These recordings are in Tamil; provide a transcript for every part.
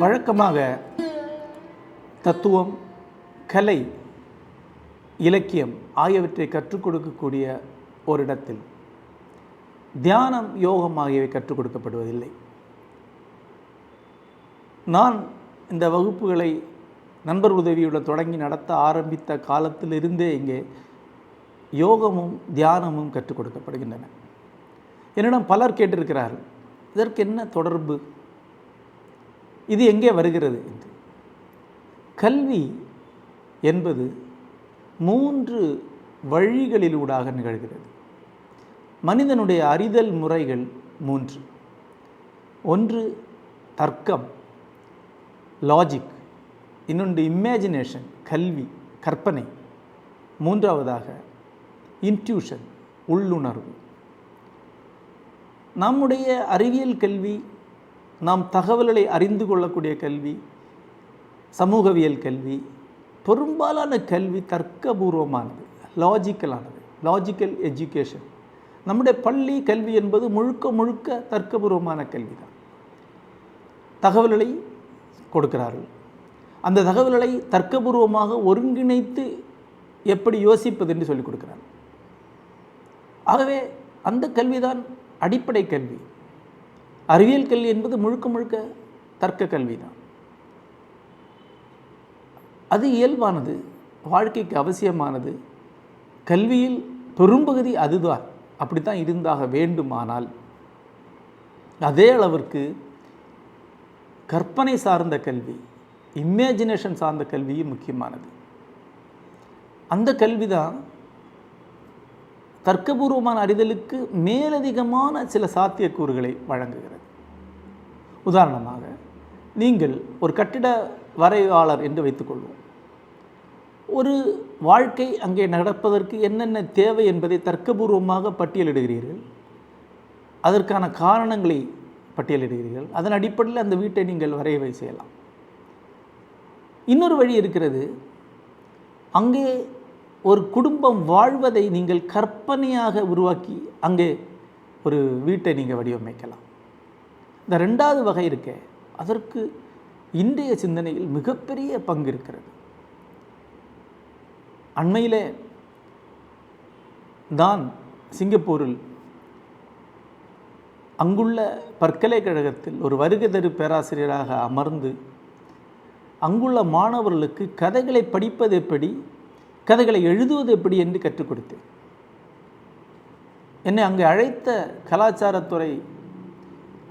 வழக்கமாக தத்துவம் கலை இலக்கியம் ஆகியவற்றை கற்றுக் கொடுக்கக்கூடிய ஒரு இடத்தில் தியானம் யோகம் ஆகியவை கற்றுக் கொடுக்கப்படுவதில்லை. நான் இந்த வகுப்புகளை நண்பர் உதவியுடன் தொடங்கி நடத்த ஆரம்பித்த காலத்திலிருந்தே இங்கே யோகமும் தியானமும் கற்றுக் கொடுக்கப்படுகின்றன. என்னிடம் பலர் கேட்டிருக்கிறார்கள் இதற்கு என்ன தொடர்பு? இது எங்கே வருகிறது? என்று கல்வி என்பது மூன்று வழிகளிலூடாக நிகழ்கிறது. மனிதனுடைய அறிதல் முறைகள் மூன்று. ஒன்று தர்க்கம் லாஜிக் இன்னொன்று இமேஜினேஷன் கல்வி கற்பனை. மூன்றாவதாக இன்ட்யூஷன் உள்ளுணர்வு. நம்முடைய அறிவியல் கல்வி நாம் தகவல்களை அறிந்து கொள்ளக்கூடிய கல்வி சமூகவியல் கல்வி பெரும்பாலான கல்வி தர்க்கபூர்வமானது லாஜிக்கலானது லாஜிக்கல் எஜுகேஷன் நம்முடைய பள்ளி கல்வி என்பது முழுக்க முழுக்க தர்க்கபூர்வமான கல்வி தான் தகவல்களை கொடுக்கிறார்கள். அந்த தகவல்களை தர்க்கபூர்வமாக ஒருங்கிணைத்து எப்படி யோசிப்பது என்று சொல்லிக் கொடுக்கிறார் ஆகவே அந்த கல்விதான் அடிப்படை கல்வி. அறிவியல் கல்வி என்பது முழுக்க முழுக்க தர்க்க கல்வி தான் அது இயல்பானது வாழ்க்கைக்கு அவசியமானது. கல்வியில் பெரும்பகுதி அதுதான். அப்படி தான் இருந்தாக வேண்டுமானால் அதே அளவிற்கு கற்பனை சார்ந்த கல்வி இமேஜினேஷன் சார்ந்த கல்வியும் முக்கியமானது. அந்த கல்வி தான் தர்க்கபூர்வமான அறிதலுக்கு மேலதிகமான சில சாத்தியக்கூறுகளை வழங்குகிறது. உதாரணமாக நீங்கள் ஒரு கட்டிட வரைவாளர் என்று வைத்துக்கொள்வோம். ஒரு வாழ்க்கை அங்கே நடப்பதற்கு என்னென்ன தேவை என்பதை தர்க்கபூர்வமாக பட்டியலிடுகிறீர்கள். அதற்கான காரணங்களை பட்டியலிடுகிறீர்கள். அதன் அடிப்படையில் அந்த வீட்டை நீங்கள் வரையவை செய்யலாம். இன்னொரு வழி இருக்கிறது. அங்கே ஒரு குடும்பம் வாழ்வதை நீங்கள் கற்பனையாக உருவாக்கி அங்கே ஒரு வீட்டை நீங்கள் வடிவமைக்கலாம். இந்த ரெண்டாவது வகை இருக்க அதற்கு இன்றைய சிந்தனையில் மிகப்பெரிய பங்கு இருக்கிறது. அண்மையிலே தான் சிங்கப்பூரில் அங்குள்ள பல்கலைக்கழகத்தில் ஒரு வருகை தரு பேராசிரியராக அமர்ந்து அங்குள்ள மாணவர்களுக்கு கதைகளை படிப்பது எப்படி கதைகளை எழுதுவது எப்படி என்று கற்றுக் கொடுத்தேன். என்னை அங்கே அழைத்த கலாச்சாரத்துறை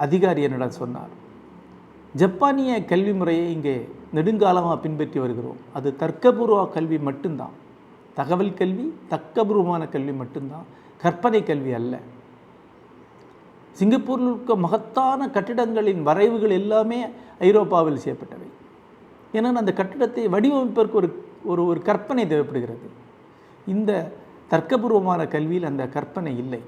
அதிகாரி என்னிடம் சொன்னார் ஜப்பானிய கல்வி முறையை இங்கே நெடுங்காலமாக பின்பற்றி வருகிறோம். அது தர்க்கபூர்வ கல்வி மட்டும்தான். தகவல் கல்வி தர்க்கபூர்வமான கல்வி மட்டும்தான். கற்பனை கல்வி அல்ல. சிங்கப்பூரில் இருக்க மகத்தான கட்டிடங்களின் வரைவுகள் எல்லாமே ஐரோப்பாவில் செய்யப்பட்டவை. ஏன்னா அந்த கட்டிடத்தை வடிவமைப்பதற்கு ஒரு ஒரு ஒரு கற்பனை தேவைப்படுகிறது. இந்த தர்க்கபூர்வமான கல்வியில் அந்த கற்பனை இல்லை.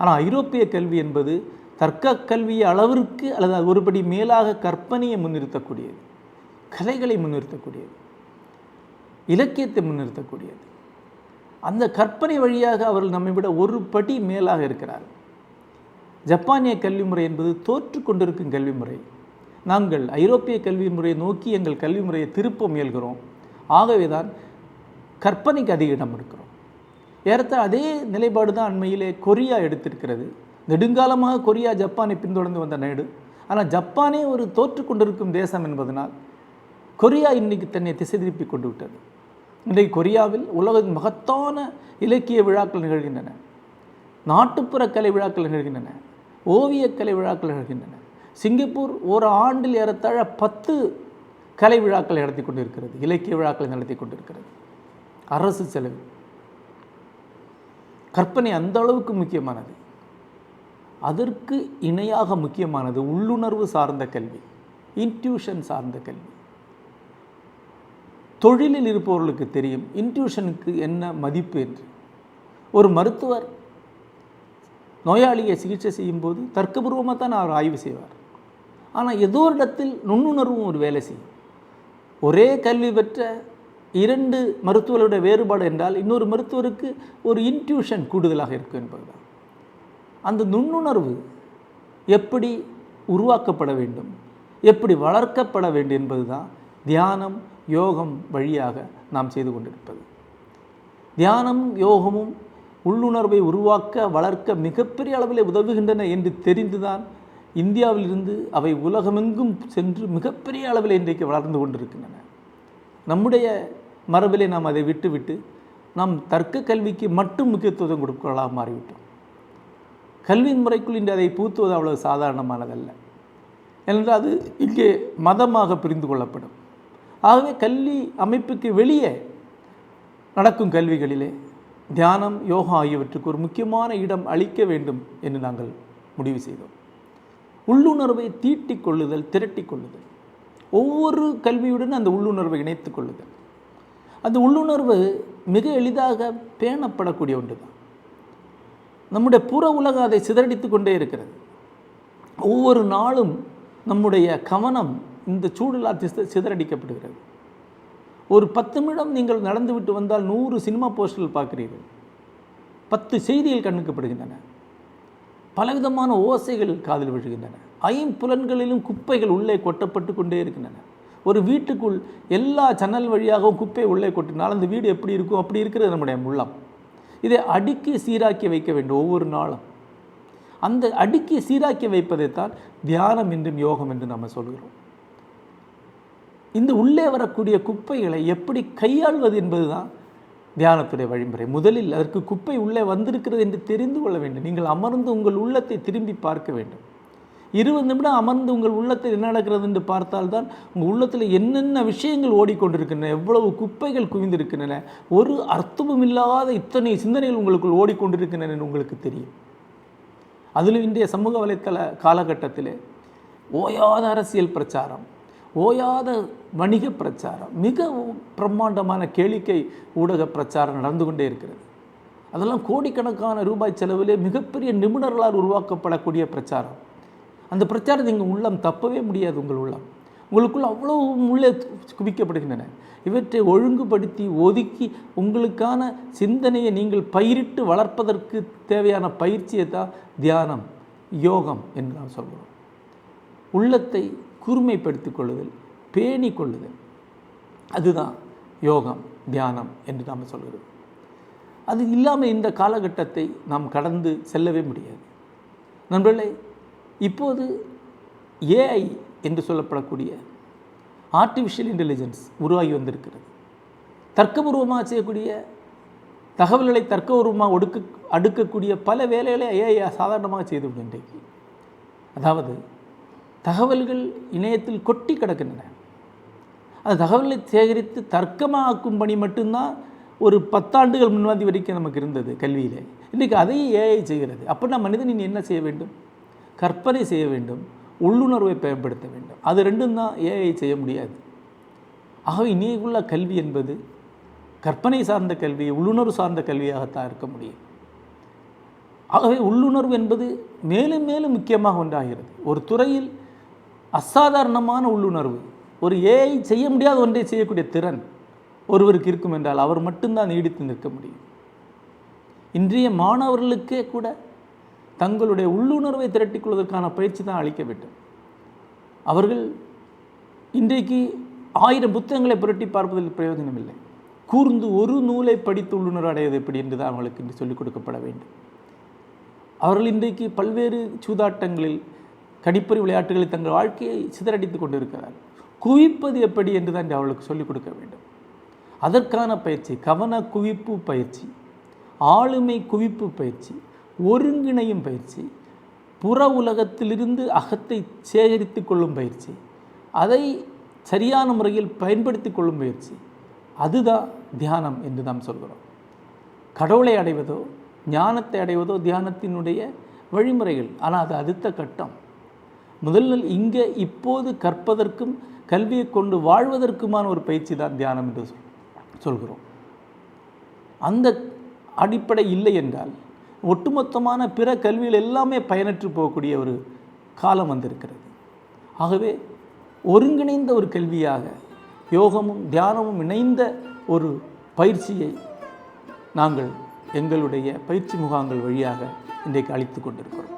ஆனால் ஐரோப்பிய கல்வி என்பது தர்க்க கல்வியை அளவிற்கு அல்லது ஒருபடி மேலாக கற்பனையை முன்னிறுத்தக்கூடியது. கலைகளை முன்னிறுத்தக்கூடியது. இலக்கியத்தை முன்னிறுத்தக்கூடியது. அந்த கற்பனை வழியாக அவர்கள் நம்மை விட ஒரு படி மேலாக இருக்கிறார்கள். ஜப்பானிய கல்வி முறை என்பது தோற்று கொண்டிருக்கும் கல்வி முறை. நாங்கள் ஐரோப்பிய கல்வி முறையை நோக்கி எங்கள் கல்வி முறையை திருப்ப முயல்கிறோம். ஆகவே தான் கற்பனைக்கு அதிக இடம் இருக்கிறோம். ஏறத்த அதே நிலைப்பாடு தான் அண்மையிலே கொரியா எடுத்திருக்கிறது. நெடுங்காலமாக கொரியா ஜப்பானை பின்தொடர்ந்து வந்த நாடு ஆனால் ஜப்பானே ஒரு தோற்று கொண்டிருக்கும் தேசம் என்பதனால் கொரியா இன்னைக்கு தன்னை திசை திருப்பி கொண்டு விட்டது. இன்றைக்கு கொரியாவில் உலகின் மகத்தான இலக்கிய விழாக்கள் நிகழ்கின்றன. நாட்டுப்புற கலை விழாக்கள் நிகழ்கின்றன. ஓவியக்கலை விழாக்கள் நிகழ்கின்றன. சிங்கப்பூர் ஒரு ஆண்டில் ஏறத்தாழ பத்து கலை விழாக்களை நடத்தி கொண்டிருக்கிறது இலக்கிய விழாக்களை நடத்தி கொண்டிருக்கிறது. அரசு செலவு. கற்பனை அந்த அளவுக்கு முக்கியமானது. அதற்கு இணையாக முக்கியமானது உள்ளுணர்வு சார்ந்த கல்வி இன்ட்யூஷன் சார்ந்த கல்வி. தொழிலில் இருப்பவர்களுக்கு தெரியும் இன்ட்யூஷனுக்கு என்ன மதிப்பு என்று. ஒரு மருத்துவர் நோயாளியை சிகிச்சை செய்யும்போது தர்க்கபூர்வமாக தான் அவர் ஆய்வு செய்வார். ஆனால் ஏதோ ஒரு இடத்தில் நுண்ணுணர்வும் ஒரு வேலை செய்யும். ஒரே கல்வி பெற்ற இரண்டு மருத்துவர்களுடைய வேறுபாடு என்றால் இன்னொரு மருத்துவருக்கு ஒரு இன்ட்யூஷன் கூடுதலாக இருக்கும் என்பதுதான். அந்த நுண்ணுணர்வு எப்படி உருவாக்கப்பட வேண்டும் எப்படி வளர்க்கப்பட வேண்டும் என்பதுதான் தியானம் யோகம் வழியாக நாம் செய்து கொண்டிருப்பது. தியானம் யோகமும் உள்ளுணர்வை உருவாக்க வளர்க்க மிகப்பெரிய அளவில் உதவுகின்றன என்று தெரிந்துதான் இந்தியாவிலிருந்து அவை உலகமெங்கும் சென்று மிகப்பெரிய அளவில் இன்றைக்கு வளர்ந்து கொண்டிருக்கின்றன. நம்முடைய மரபிலே நாம் அதை விட்டுவிட்டு நாம் தர்க்க கல்விக்கு மட்டும் முக்கியத்துவம் கொடுக்கலாம் மாறிவிட்டோம். கல்வி முறைக்குள் இன்று அதை பூத்துவது அவ்வளவு சாதாரணமானதல்ல. ஏனென்றால் அது இங்கே மதமாக பிரிந்து கொள்ளப்படும். ஆகவே கல்வி அமைப்புக்கு வெளியே நடக்கும் கல்விகளிலே தியானம் யோகா ஆகியவற்றுக்கு ஒரு முக்கியமான இடம் அளிக்க வேண்டும் என்று நாங்கள் முடிவு செய்தோம். உள்ளுணர்வை தீட்டிக் கொள்ளுதல் திரட்டிக் கொள்ளுதல். ஒவ்வொரு கல்வியுடன் அந்த உள்ளுணர்வை இணைத்து கொள்ளுதல். அந்த உள்ளுணர்வு மிக எளிதாக பேணப்படக்கூடிய ஒன்று தான் நம்முடைய புற உலகம் அதை சிதறடித்து கொண்டே இருக்கிறது. ஒவ்வொரு நாளும் நம்முடைய கவனம் இந்த சூழலால் சிதறடிக்கப்படுகிறது. ஒரு பத்து நிமிடம் நீங்கள் நடந்துவிட்டு வந்தால் நூறு சினிமா போஸ்டர்கள் பார்க்கிறீர்கள். பத்து செய்திகள் கண்ணுக்குப்படுகின்றன பலவிதமான ஓசைகள் காதில் விழுகின்றன. ஐம்புலன்களிலும் குப்பைகள் உள்ளே கொட்டப்பட்டு கொண்டே இருக்கின்றன. ஒரு வீட்டுக்குள் எல்லா ஜன்னல் வழியாகவும் குப்பை உள்ளே கொட்டினால் அந்த வீடு எப்படி இருக்கும்? அப்படி இருக்கிறது நம்முடைய உள்ளம் இதை அடுக்கி சீராக்கி வைக்க வேண்டும் ஒவ்வொரு நாளும். அந்த அடுக்கி சீராக்கி வைப்பதைத்தான் தியானம் என்றும் யோகம் என்று நம்ம சொல்கிறோம். இந்த உள்ளே வரக்கூடிய குப்பைகளை எப்படி கையாள்வது என்பதுதான் தியானத்துடைய வழிமுறை. முதலில் அதற்கு குப்பை உள்ளே வந்திருக்கிறது என்று தெரிந்து கொள்ள வேண்டும். நீங்கள் அமர்ந்து உங்கள் உள்ளத்தை திரும்பி பார்க்க வேண்டும். இருபது நிமிடம் அமர்ந்து உங்கள் உள்ளத்தில் என்ன நடக்கிறது என்று பார்த்தால்தான் உங்கள் உள்ளத்தில் என்னென்ன விஷயங்கள் ஓடிக்கொண்டிருக்கின்றன எவ்வளவு குப்பைகள் குவிந்திருக்கின்றன ஒரு அர்த்தமும் இல்லாத இத்தனை சிந்தனைகள் உங்களுக்குள் ஓடிக்கொண்டிருக்கின்றன என்று உங்களுக்கு தெரியும். அதிலும் இன்றைய சமூக வலைத்தள காலகட்டத்தில் ஓயாத அரசியல் பிரச்சாரம் ஓயாத வணிக பிரச்சாரம் மிக பிரம்மாண்டமான கேளிக்கை ஊடக பிரச்சாரம் நடந்து கொண்டே இருக்கிறது. அதெல்லாம் கோடிக்கணக்கான ரூபாய் செலவிலே மிகப்பெரிய நிபுணர்களால் உருவாக்கப்படக்கூடிய பிரச்சாரம். அந்த பிரச்சாரத்தை எங்கள் உள்ளம் தப்பவே முடியாது உங்கள் உள்ளம். உங்களுக்குள் அவ்வளோ உள்ளே குவிக்கப்படுகின்றன. இவற்றை ஒழுங்குபடுத்தி ஒதுக்கி உங்களுக்கான சிந்தனையை நீங்கள் பயிரிட்டு வளர்ப்பதற்கு தேவையான பயிற்சியை தான் தியானம் யோகம் என்று நாம் சொல்கிறோம். உள்ளத்தை கூர்மைப்படுத்திக் கொள்ளுதல் பேணி கொள்ளுதல் அதுதான் யோகம் தியானம் என்று நாம் சொல்கிறோம் அது இல்லாமல் இந்த காலகட்டத்தை நாம் கடந்து செல்லவே முடியாது. நண்பர்களே இப்போது ஏஐ என்று சொல்லப்படக்கூடிய ஆர்டிஃபிஷியல் இன்டெலிஜென்ஸ் உருவாகி வந்திருக்கிறது. தர்க்கபூர்வமாக செய்யக்கூடிய தகவல்களை தர்க்கபூர்வமாக ஒடுக்க அடுக்கக்கூடிய பல வேலைகளை ஏஐ சாதாரணமாக செய்துவிடும் இன்றைக்கு. அதாவது தகவல்கள் இணையத்தில் கொட்டி கிடக்கின்றன. அந்த தகவல்களை சேகரித்து தர்க்கமாக்கும் பணி மட்டும்தான் ஒரு பத்தாண்டுகள் முன்வாதி வரைக்கும் நமக்கு இருந்தது கல்வியில். இன்றைக்கு அதையும் ஏஐ செய்கிறது. அப்படின்னா மனிதன் நீ என்ன செய்ய வேண்டும்? கற்பனை செய்ய வேண்டும். உள்ளுணர்வை பயன்படுத்த வேண்டும். அது ரெண்டும் தான் ஏஐ செய்ய முடியாது. ஆகவே இனியுள்ள கல்வி என்பது கற்பனை சார்ந்த கல்வி உள்ளுணர்வு சார்ந்த கல்வியாகத்தான் இருக்க முடியும். ஆகவே உள்ளுணர்வு என்பது மேலும் மேலும் முக்கியமாக ஒன்றாகிறது. ஒரு துறையில் அசாதாரணமான உள்ளுணர்வு. ஒரு ஏஐ செய்ய முடியாத ஒன்றை செய்யக்கூடிய திறன் ஒருவருக்கு இருக்கும் என்றால் அவர் மட்டும்தான் நீடித்து நிற்க முடியும். இன்றைய மாணவர்களுக்கே கூட தங்களுடைய உள்ளுணர்வை திரட்டிக்கொள்வதற்கான பயிற்சி தான் அளிக்க வேண்டும். அவர்கள் இன்றைக்கு ஆயிரம் புத்தகங்களை புரட்டி பார்ப்பதில் பிரயோஜனம் இல்லை. கூர்ந்து ஒரு நூலை படித்து உள்ளுணர்வு அடைவது எப்படி என்று தான் அவர்களுக்கு இன்று சொல்லிக் கொடுக்கப்பட வேண்டும். அவர்கள் இன்றைக்கு பல்வேறு சூதாட்டங்களில் கடிப்பறி விளையாட்டுகளில் தங்கள் வாழ்க்கையை சிதறடித்து கொண்டிருக்கிறார். குவிப்பது எப்படி என்று தான் அவளுக்கு சொல்லிக் கொடுக்க வேண்டும். அதற்கான பயிற்சி கவன குவிப்பு பயிற்சி ஆளுமை குவிப்பு பயிற்சி ஒருங்கிணையும் பயிற்சி புற உலகத்திலிருந்து அகத்தை சேகரித்து கொள்ளும் பயிற்சி அதை சரியான முறையில் பயன்படுத்தி கொள்ளும் பயிற்சி அதுதான் தியானம் என்று நாம் சொல்கிறோம். கடவுளை அடைவதோ ஞானத்தை அடைவதோ தியானத்தினுடைய வழிமுறைகள். ஆனால் அது அடுத்த கட்டம். முதலில் இங்கே இப்போது கற்பதற்கும் கல்வியை கொண்டு வாழ்வதற்குமான ஒரு பயிற்சி தான் தியானம் என்று சொல் சொல்கிறோம். அந்த அடிப்படை இல்லை என்றால் ஒட்டுமொத்தமான பிற கல்வியில் எல்லாமே பயனற்று போகக்கூடிய ஒரு காலம் வந்திருக்கிறது. ஆகவே ஒருங்கிணைந்த ஒரு கல்வியாக யோகமும் தியானமும் இணைந்த ஒரு பயிற்சியை நாங்கள் எங்களுடைய பயிற்சி முகாங்கள் வழியாக இன்றைக்கு அளித்து கொண்டிருக்கிறோம்.